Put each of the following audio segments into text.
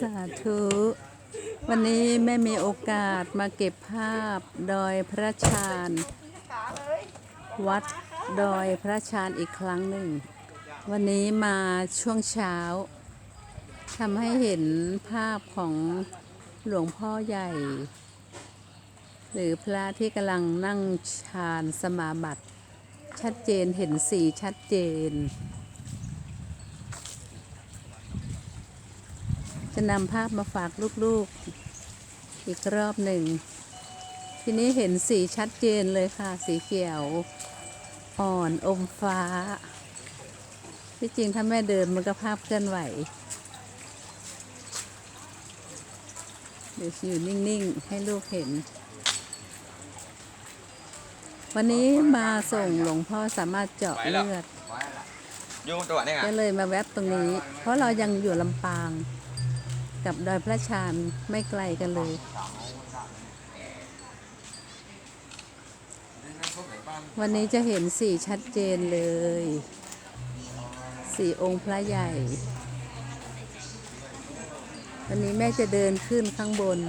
สาธุ วันนี้แม่มีโอกาสมาเก็บภาพดอยพระชาญวัดดอยพระชาญอีกครั้งหนึ่ง วันนี้มาช่วงเช้าทำให้เห็นภาพของหลวงพ่อใหญ่ หรือพระที่กำลังนั่งฌานสมาบัติ ชัดเจนเห็นสีชัดเจน จะนำภาพมาฝากลูกๆ อีกรอบหนึ่ง ทีนี้เห็นสีชัดเจนเลยค่ะ สีเขียว อ่อนอมฟ้า ที่จริงถ้าแม่เดินมันก็ภาพเคลื่อนไหวเดี๋ยวอยู่นิ่ง ๆ ให้ลูกเห็น วันนี้มาส่งหลวงพ่อสามารถเจาะเลือดโยงตัวนี่ไง ก็เลยมาแวบตรงนี้ เพราะเรายังอยู่ลำปาง กับดอยพระชานไม่ไกลกันเลย วันนี้จะเห็นสีชัดเจนเลย สีองค์พระใหญ่ วันนี้แม่จะเดินขึ้นข้างบน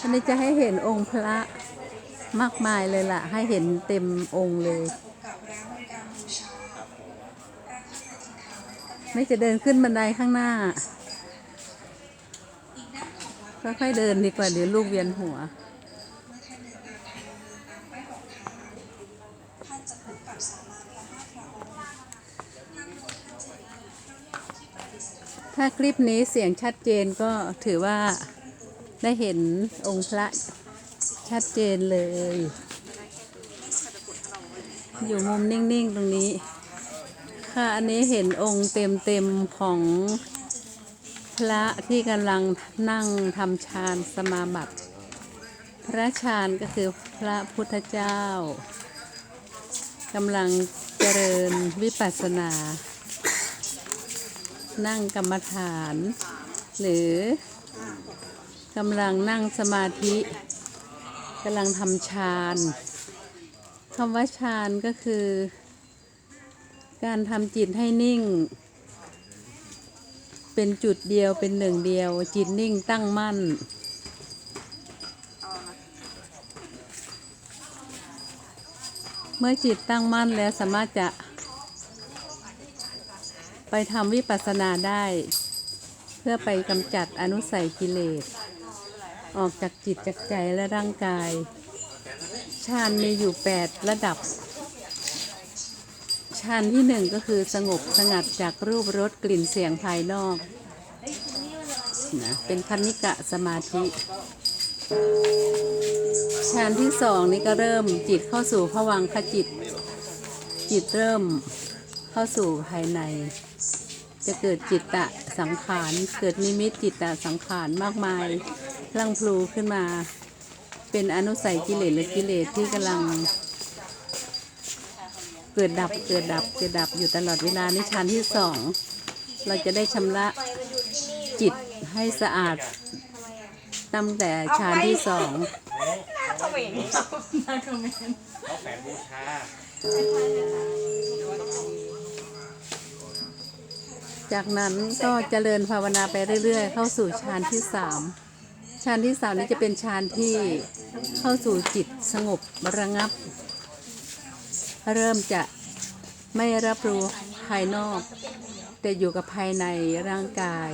อันนี้จะให้เห็นองค์พระมากมายเลยล่ะ ให้เห็นเต็มองค์เลย ไม่จะเดินขึ้นบันไดข้างหน้า ค่อยๆเดินดีกว่าเดี๋ยวลูกเวียนหัว ถ้าคลิปนี้เสียงชัดเจนก็ถือว่าได้เห็นองค์พระชัดเจนเลย อยู่มุมนิ่ง ๆ ตรงนี้ ค่ะอันนี้เห็นองค์เต็ม ๆ ของพระที่กำลังนั่งทำฌานสมาบัติ พระฌานก็คือพระพุทธเจ้ากำลังเจริญวิปัสสนา นั่งกรรมฐาน หรือกำลังนั่งสมาธิกำลังทำฌานคำว่าฌานก็คือ การทำจิตให้นิ่ง เป็นจุดเดียวเป็นหนึ่งเดียว จิตนิ่งตั้งมั่น เมื่อจิตตั้งมั่นแล้วสามารถจะ ไปทำวิปัสสนาได้ เพื่อไปกำจัดอนุสัยกิเลส ออกจากจิตจากใจและร่างกาย ฌานมีอยู่ 8 ระดับ ฌานที่หนึ่งก็คือสงบสงัดจากรูปรสกลิ่นเสียงภายนอกนะเป็นคณิกะสมาธิฌานที่สองนี่ก็เริ่มจิตเข้าสู่ภวังคจิต จิตเริ่มเข้าสู่ภายใน จะเกิดจิตตะสังขาร เกิดนิมิตจิตตะสังขารมากมายลังพลูขึ้นมา เป็นอนุสัยกิเลสหรือกิเลสที่กำลัง เกิดดับเกิดดับเกิดดับอยู่ตลอดเวลาในฌานที่สองเราจะได้ชำระจิตให้สะอาดตั้งแต่ฌานที่สองเขาแฝงบูชา จากนั้นก็เจริญภาวนาไปเรื่อย ๆ เข้าสู่ฌานที่สามฌานที่สามนี้จะเป็นฌานที่เข้าสู่จิตสงบระงับ เริ่มจะไม่รับรู้ภายนอก แต่อยู่กับภายในร่างกาย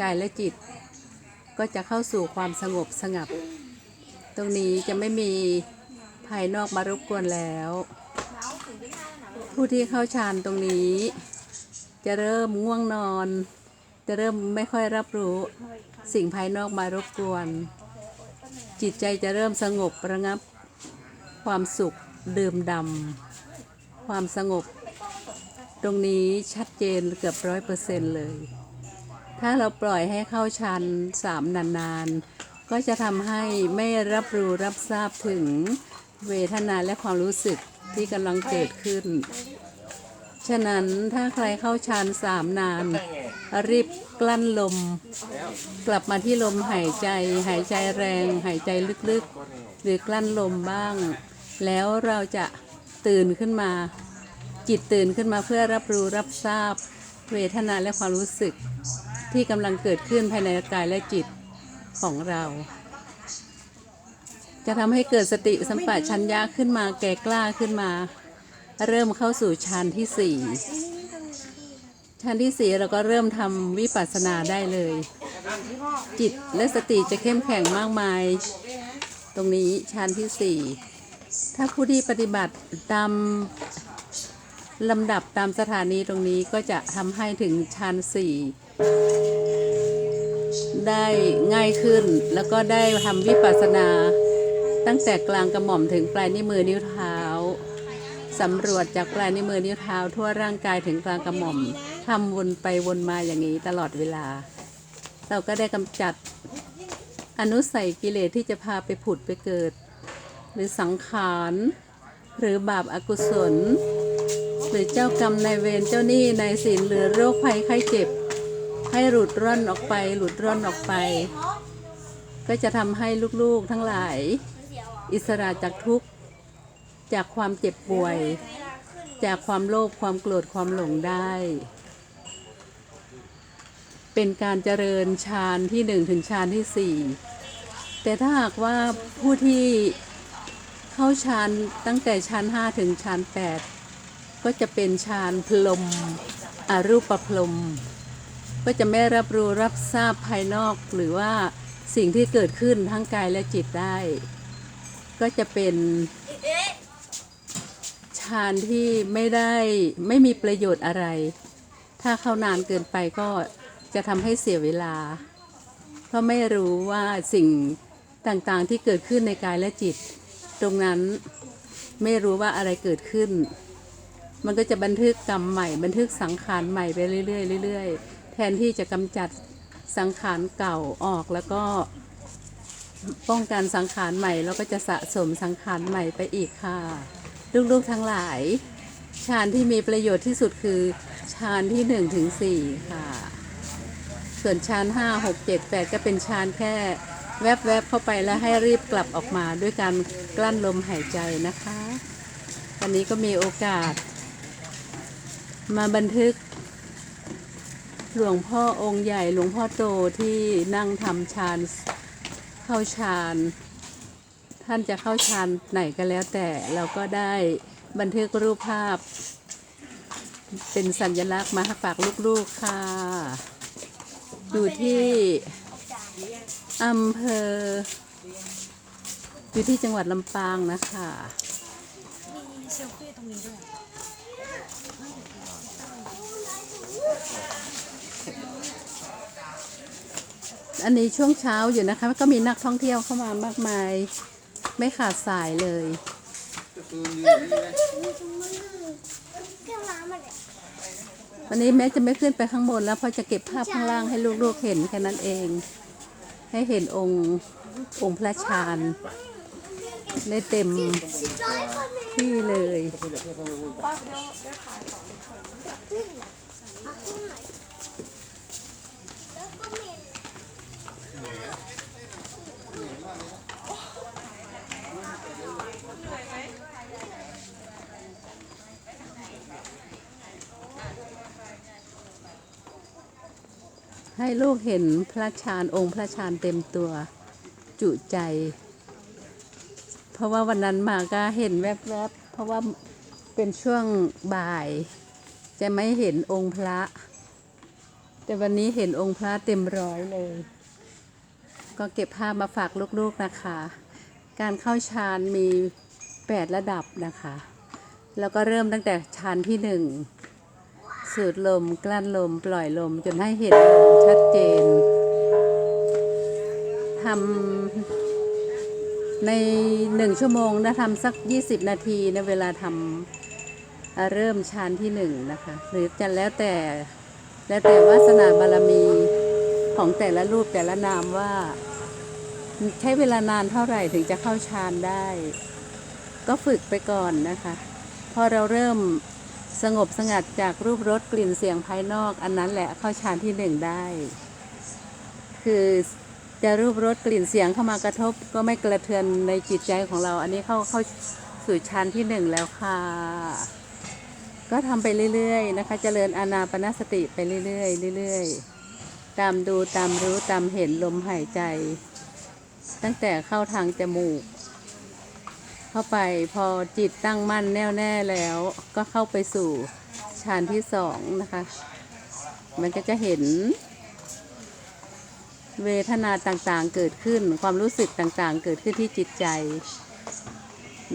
กายและจิต ก็จะเข้าสู่ความสงบสงับ ตรงนี้จะไม่มีภายนอกมารบกวนแล้ว ผู้ที่เข้าฌานตรงนี้ จะเริ่มง่วงนอน จะเริ่มไม่ค่อยรับรู้สิ่งภายนอกมารบกวน จิตใจจะเริ่มสงบระงับ ความสุขดื่มดำความสงบ ตรงนี้ชัดเจนเกือบร้อยเปอร์เซ็นต์เลย ถ้าเราปล่อยให้เข้าชันสามนานๆ ก็จะทำให้ไม่รับรู้รับทราบถึงเวทนาและความรู้สึกที่กำลังเกิดขึ้น ฉะนั้นถ้าใครเข้าฌานสามนาน รีบกลั้นลม กลับมาที่ลมหายใจ หายใจแรง หายใจลึกๆ หรือกลั้นลมบ้าง แล้วเราจะตื่นขึ้นมา จิตตื่นขึ้นมาเพื่อรับรู้รับทราบ เวทนาและความรู้สึก ที่กำลังเกิดขึ้นภายในกายและจิตของเรา จะทำให้เกิดสติสัมปชัญญะขึ้นมาแก่กล้าขึ้นมา เริ่มเข้าสู่ฌานที่สี่ฌานที่สี่เราก็เริ่มทำวิปัสสนาได้เลย จิตและสติจะเข้มแข็งมากมาย ตรงนี้ฌานที่สี่ถ้าผู้ที่ปฏิบัติตามลำดับตามสถานีตรงนี้ก็จะทำให้ถึงฌานสี่ได้ง่ายขึ้นแล้วก็ได้ทำวิปัสสนา ตั้งแต่กลางกระหม่อมถึงปลายนิ้วมือนิ้วเท้า สำรวจจากปลายนิ้วมือนิ้วเท้าทั่วร่างกายถึงกลางกระหม่อมทำวนไปวนมาอย่างนี้ตลอดเวลา เราก็ได้กำจัดอนุสัยกิเลสที่จะพาไปผุดไปเกิด หรือสังขารหรือบาปอากุศล หรือเจ้ากรรมนายเวรเจ้าหนี้นายสินหรือโรคภัยไข้เจ็บ ให้หลุดร่อนออกไป หลุดร่อนออกไป ก็จะทำให้ลูกๆทั้งหลาย อิสระจากทุกข์ จากความเจ็บป่วย จากความโลภความโกรธความหลงได้ เป็นการเจริญฌานที่หนึ่งถึงฌานที่สี่แต่ถ้าหากว่าผู้ที่เข้าฌานตั้งแต่ฌานห้าถึงฌานแปดก็จะเป็นฌานพลมอรูปพลม ก็จะไม่รับรู้รับทราบภายนอกหรือว่าสิ่งที่เกิดขึ้นทั้งกายและจิตได้ ก็จะเป็น ฌานที่ไม่ได้ไม่มีประโยชน์อะไร ถ้าเข้านานเกินไปก็จะทำให้เสียเวลา เพราะไม่รู้ว่าสิ่งต่างๆที่เกิดขึ้นในกายและจิต ตรงนั้นไม่รู้ว่าอะไรเกิดขึ้น มันก็จะบันทึกกรรมใหม่ บันทึกสังขารใหม่ไปเรื่อยๆเรื่อยๆ แทนที่จะกำจัดสังขารเก่าออกแล้วก็ป้องกันสังขารใหม่ แล้วก็จะสะสมสังขารใหม่ไปอีกค่ะ ลูกๆทั้งหลาย ฌานที่มีประโยชน์ที่สุดคือฌานที่หนึ่งถึงสี่ค่ะ ส่วนฌานห้าหกเจ็ดแปดก็เป็นฌานแค่แวบๆเข้าไปแล้วให้รีบกลับออกมาด้วยการกลั้นลมหายใจนะคะ วันนี้ก็มีโอกาส มาบันทึก หลวงพ่อองค์ใหญ่หลวงพ่อโตที่นั่งทำฌานเข้าฌาน ท่านจะเข้าฌานไหนก็แล้วแต่เราก็ได้บันทึกรูปภาพ เป็นสัญลักษณ์มาฝากลูกๆค่ะ อยู่ที่อำเภอ อยู่ที่จังหวัดลำปางนะคะมีเซลฟี่ตรงนี้ด้วยอันนี้ช่วงเช้าอยู่นะคะ ก็มีนักท่องเที่ยวเข้ามามากมาย ไม่ขาดสายเลยวันนี้แม้จะไม่ขึ้นไปข้างบนแล้วเพราะจะเก็บภาพข้างล่างให้ลูกๆเห็นแค่นั้นเอง ให้เห็นองค์องค์พระชานได้เต็มที่เลย ให้ลูกเห็นพระชานองค์พระชานเต็มตัวจุใจ เพราะว่าวันนั้นมาก็เห็นแวบๆ เพราะว่าเป็นช่วงบ่าย จะไม่เห็นองค์พระ แต่วันนี้เห็นองค์พระเต็มร้อยเลย ก็เก็บภาพมาฝากลูกๆนะคะ การเข้าฌานมี 8 ระดับนะคะ แล้วก็เริ่มตั้งแต่ฌานที่หนึ่ง สูดลมกลั้นลมปล่อยลมจนให้เห็นลมชัดเจนทำในหนึ่งชั่วโมงนะทำสัก 20 นาทีนะเวลาทำเริ่มฌานที่หนึ่งนะคะ หรือจะแล้วแต่แล้วแต่วาสนาบารมีของแต่ละรูปแต่ละนามว่า ใช้เวลานานเท่าไหร่ถึงจะเข้าฌานได้ ก็ฝึกไปก่อนนะคะ พอเราเริ่ม สงบสงัดจากรูปรสกลิ่นเสียงภายนอก อันนั้นแหละเข้าฌานที่หนึ่งได้ คือจะรูปรสกลิ่นเสียงเข้ามากระทบ ก็ไม่กระเทือนในจิตใจของเรา อันนี้เข้าเข้าสู่ฌานที่หนึ่งแล้วค่ะ ก็ทำไปเรื่อยๆนะคะเจริญอานาปนสติไปเรื่อยๆเรื่อยๆ ตามดูตามรู้ตามเห็นลมหายใจ ตั้งแต่เข้าทางจมูก เข้าไปพอจิตตั้งมั่นแน่วแน่แล้ว ก็เข้าไปสู่ฌานที่สองนะคะ มันก็จะเห็น เวทนาต่างๆเกิดขึ้น ความรู้สึกต่างๆ เกิดขึ้นที่จิตใจ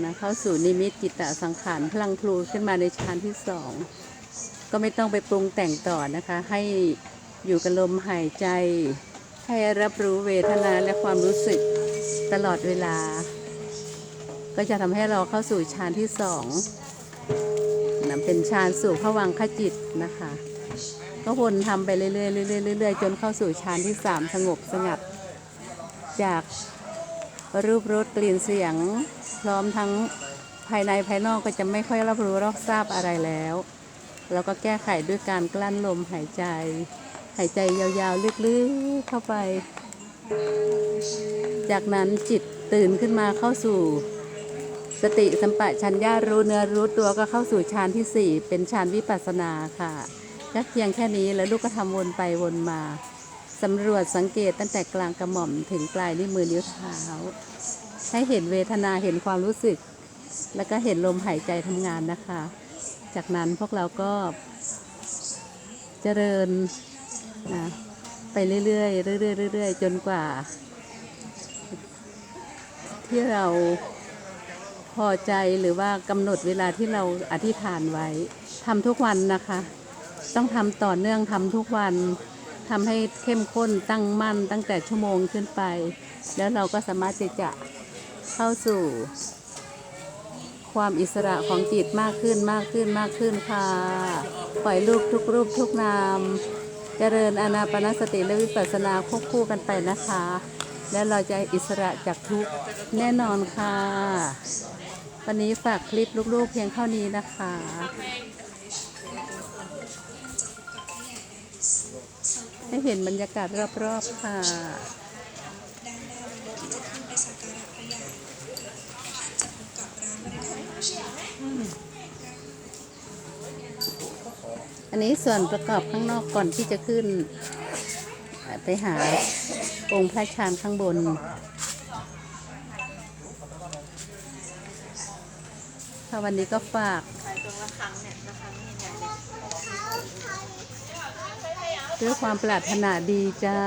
นะเข้าสู่นิมิตจิตตสังขารพลังพลูขึ้นมาในฌานที่สองก็ไม่ต้องไปปรุงแต่งต่อนะคะ ให้อยู่กับลมหายใจ ให้รับรู้เวทนาและความรู้สึกตลอดเวลา ก็จะทำให้เราเข้าสู่ฌานที่สองนะเป็นฌานสู่ผวังขจิตนะคะ ก็วนทำไปเรื่อยๆเรื่อยๆเรื่อยๆจนเข้าสู่ฌานที่สามสงบสงัด จากรูปรสกลิ่นเสียง พร้อมทั้งภายในภายนอกก็จะไม่ค่อยรับรู้รับทราบอะไรแล้วเราก็แก้ไขด้วยการกลั้นลมหายใจ หายใจยาวๆ ลึกๆเข้าไป จากนั้นจิตตื่นขึ้นมาเข้าสู่ สติสัมปชัญญะรู้เนื้อรู้ตัวก็เข้าสู่ฌานที่สี่เป็นฌานวิปัสสนาค่ะก็เพียงแค่นี้แล้วลูกก็ทำวนไปวนมาสำรวจสังเกตตั้งแต่กลางกระหม่อมถึงปลายนิ้วมือนิ้วเท้าให้เห็นเวทนาเห็นความรู้สึก แล้วก็เห็นลมหายใจทำงานนะคะ จากนั้นพวกเราก็เจริญนะไปเรื่อยๆเรื่อยๆเรื่อยๆจนกว่า ที่เรา พอใจหรือว่ากำหนดเวลาที่เราอธิษฐานไว้ทำทุกวันนะคะ ต้องทำต่อเนื่องทำทุกวันทำให้เข้มข้นตั้งมั่นตั้งแต่ชั่วโมงขึ้นไป แล้วเราก็สามารถที่จะเข้าสู่ ความอิสระของจิตมากขึ้นมากขึ้นมากขึ้นค่ะ ปล่อยรูปทุกรูปทุกนาม เจริญอานาปนสติและวิปัสสนาควบคู่กันไปนะคะ แล้วเราจะอิสระจากทุกแน่นอนค่ะ วันนี้ฝากคลิปลูกๆเพียงเท่านี้นะคะให้เห็นบรรยากาศรอบๆค่ะอันนี้ส่วนประกอบข้างนอกก่อนที่จะขึ้น ไปหาองค์พระชานข้างบน ถ้าวันนี้ก็ฝากด้วยความปรารถนาดีจ้า